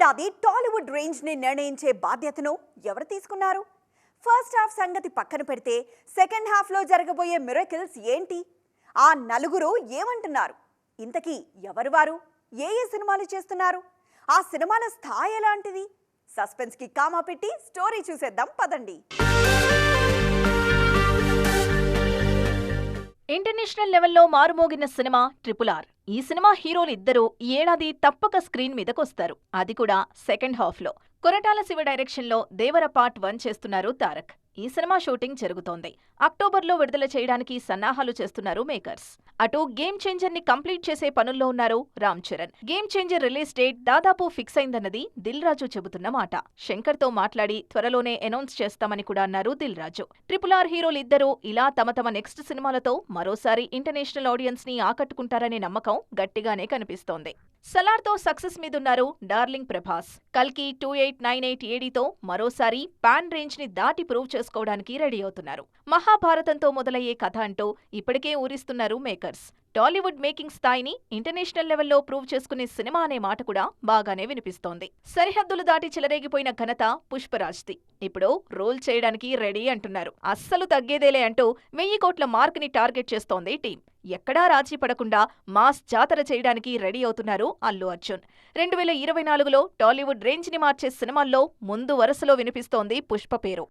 ఏడాది టాలీవుడ్ రేంజ్ని నిర్ణయించే బాధ్యతను ఎవరు తీసుకున్నారు? ఫస్ట్ హాఫ్ సంగతి పక్కన పెడితే సెకండ్ హాఫ్లో జరగబోయే మిరకిల్స్ ఏంటి? ఆ నలుగురు ఏమంటున్నారు? ఇంతకీ ఎవరు వారు? ఏ ఏ సినిమాలు చేస్తున్నారు? ఆ సినిమాల స్థాయి ఎలాంటిది? సస్పెన్స్కి కామా పెట్టి స్టోరీ చూసేద్దాం పదండి. ఇంటర్నేషనల్ లెవెల్లో మారుమోగిన సినిమా ట్రిపుల్ ఆర్. ఈ సినిమా హీరోలు ఇద్దరూ ఈ ఏడాది తప్పక స్క్రీన్ మీదకొస్తారు. అది కూడా సెకండ్ హాఫ్లో. కొరటాల శివ డైరెక్షన్లో దేవర పార్ట్ వన్ చేస్తున్నారు తారక్. ఈ సినిమా షూటింగ్ జరుగుతోంది. అక్టోబర్లో విడుదల చేయడానికి సన్నాహాలు చేస్తున్నారు మేకర్స్. అటు గేమ్ చేంజర్ని కంప్లీట్ చేసే పనుల్లో ఉన్నారు Ram Charan. Game changer release date దాదాపు ఫిక్స్ అయిందన్నది దిల్ రాజు చెబుతున్న మాట. శంకర్తో మాట్లాడి త్వరలోనే అనౌన్స్ చేస్తామని కూడా అన్నారు దిల్ రాజు. ట్రిపుల్ ఆర్ హీరోలు ఇద్దరూ ఇలా తమ తమ నెక్స్ట్ సినిమాలతో మరోసారి ఇంటర్నేషనల్ ఆడియన్స్ని ఆకట్టుకుంటారనే నమ్మకం గట్టిగానే కనిపిస్తోంది. సలార్తో సక్సెస్ మీదున్నారు డార్లింగ్ ప్రభాస్. కల్కి టూ ఎయిట్ నైన్ ఎయిట్ ఏడీతో మరోసారి పాన్ రేంజ్ని దాటి ప్రూవ్ చేసుకోవడానికి రెడీ అవుతున్నారు. మహాభారతంతో మొదలయ్యే కథ అంటూ ఇప్పటికే ఊరిస్తున్నారు మేకర్స్. టాలీవుడ్ మేకింగ్ స్థాయిని ఇంటర్నేషనల్ లెవెల్లో ప్రూవ్ చేసుకునే సినిమా అనే మాట కూడా బాగానే వినిపిస్తోంది. సరిహద్దులు దాటి చెలరేగిపోయిన ఘనత పుష్పరాజ్ది. ఇప్పుడు రోల్ చేయడానికి రెడీ అంటున్నారు. అస్సలు తగ్గేదేలే అంటూ వెయ్యి కోట్ల మార్క్ని టార్గెట్ చేస్తోంది టీం ఎక్కడా రాజీ పడకుండా మాస్ జాతర చేయడానికి రెడీ అవుతున్నారు అల్లు అర్జున్. రెండు వేల ఇరవై నాలుగులో టాలీవుడ్ రేంజ్ని మార్చే సినిమాల్లో ముందు వరుసలో వినిపిస్తోంది పుష్ప పేరు.